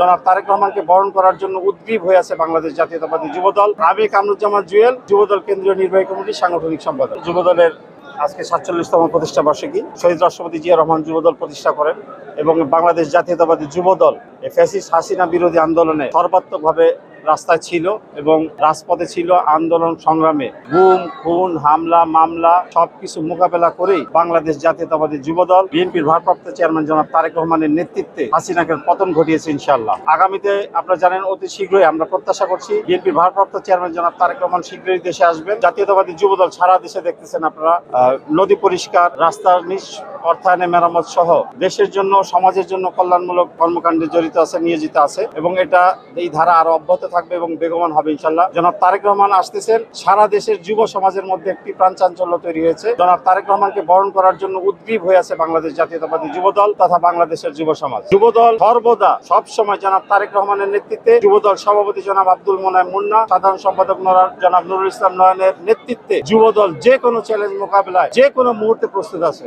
জনাব তারেক রহমানকে বরণ করার জন্য উদ্গ্রীব হয়ে আছে বাংলাদেশ জাতীয়তাবাদী যুবদল। আমি কামরুজ্জামান জুয়েল, যুবদল কেন্দ্রীয় নির্বাহী কমিটির সাংগঠনিক সম্পাদক। যুবদলের আজকে সাতচল্লিশতম প্রতিষ্ঠা বার্ষিকী। শহীদ রাষ্ট্রপতি জিয়া রহমান যুবদল প্রতিষ্ঠা করেন এবং বাংলাদেশ জাতীয়তাবাদী যুবদল ফ্যাসিস হাসিনা বিরোধী আন্দোলনে সর্বাত্মকভাবে রাস্তায় ছিল এবং রাজপথে ছিল আন্দোলন সংগ্রামে। গুম, খুন, হামলা, মামলা সবকিছু মোকাবেলা করেই বাংলাদেশ জাতীয়তাবাদী যুবদল, বিএনপির ভারপ্রাপ্ত চেয়ারম্যান জনাব তারেক রহমানের নেতৃত্বে হাসিনাকে পতন ঘটিয়েছে ইনশাল্লাহ আগামীতে আপনারা জানেন, অতি শীঘ্রই আমরা প্রত্যাশা করছি বিএনপির ভারপ্রাপ্ত চেয়ারম্যান জনাব তারেক রহমান শীঘ্রই দেশে আসবেন। জাতীয়তাবাদী যুবদল সারা দেশে দেখতেছেন আপনারা নদী পরিষ্কার রাস্তার নিচ অর্থায়নে মেরামত সহ দেশের জন্য, সমাজের জন্য কল্যাণমূলক কর্মকাণ্ডে জড়িত আছে, নিয়োজিত আছে এবং এটা এই ধারা আরও অব্যাহত থাকবে এবং বেগমান হবে ইনশাল্লাহ জনাব তারেক রহমান আসতেছেন, সারা দেশের যুব সমাজের মধ্যে একটি প্রাণ চাঞ্চল্য তৈরি হয়েছে। জনাব তারেক রহমানকে বরণ করার জন্য উদ্গ্রীব হয়ে আছে বাংলাদেশ জাতীয়তাবাদী যুবদল তথা বাংলাদেশের যুব সমাজ। যুবদল সর্বদা সব সময় জনাব তারেক রহমানের নেতৃত্বে, যুবদল সভাপতি জনাব আব্দুল মোনায় মুন্না, সাধারণ সম্পাদক জনাব নুরুল ইসলাম নয়নের নেতৃত্বে যুবদল যে কোনো চ্যালেঞ্জ মোকাবেলায়, যে কোনো মুহূর্তে প্রস্তুত আছে।